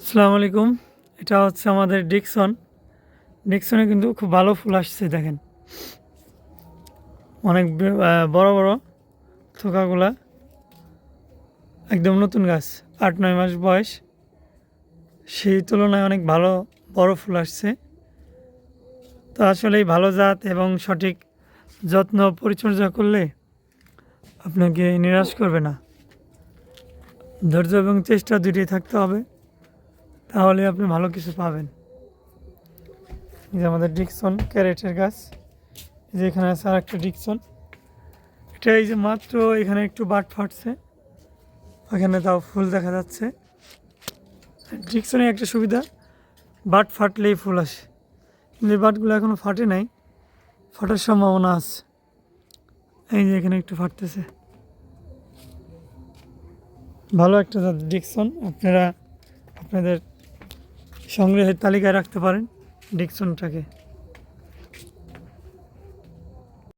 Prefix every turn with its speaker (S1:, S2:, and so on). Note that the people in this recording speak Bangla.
S1: আসসালামু আলাইকুম। এটা হচ্ছে আমাদের ডিকসন ডিকসনে কিন্তু খুব ভালো ফুল আসছে, দেখেন। অনেক বড় বড় থোকাগুলা। একদম নতুন গাছ, আট, নয় মাস বয়স। সেই তুলনায় অনেক ভালো, বড় ফুল আসছে। তো আসলেই ভালো জাত এবং সঠিক যত্ন পরিচর্যা করলে আপনাকে নিরাশ করবে না। ধৈর্য এবং চেষ্টা দুটোই থাকতে হবে। তাহলে আপনি ভালো কিছু পাবেন। এই যে আমাদের ডিকসন ক্যারেটের গাছ। যে এখানে আছে আর একটা ডিকসন এটা এই যে মাত্র এখানে একটু বাট ফাটছে। ওখানে তাও ফুল দেখা যাচ্ছে। ডিকসনে একটা সুবিধা বাট ফাটলেই ফুল আসে। কিন্তু এই বাটগুলো এখনও ফাটে নাই, ফাটার সম্ভাবনা আছে। এই যে এখানে একটু ফাটতেছে। ভালো একটা জাত ডিকসন আপনারা আপনাদের সংগ্রহের তালিকায় রাখতে পারেন ডিকসনটাকে।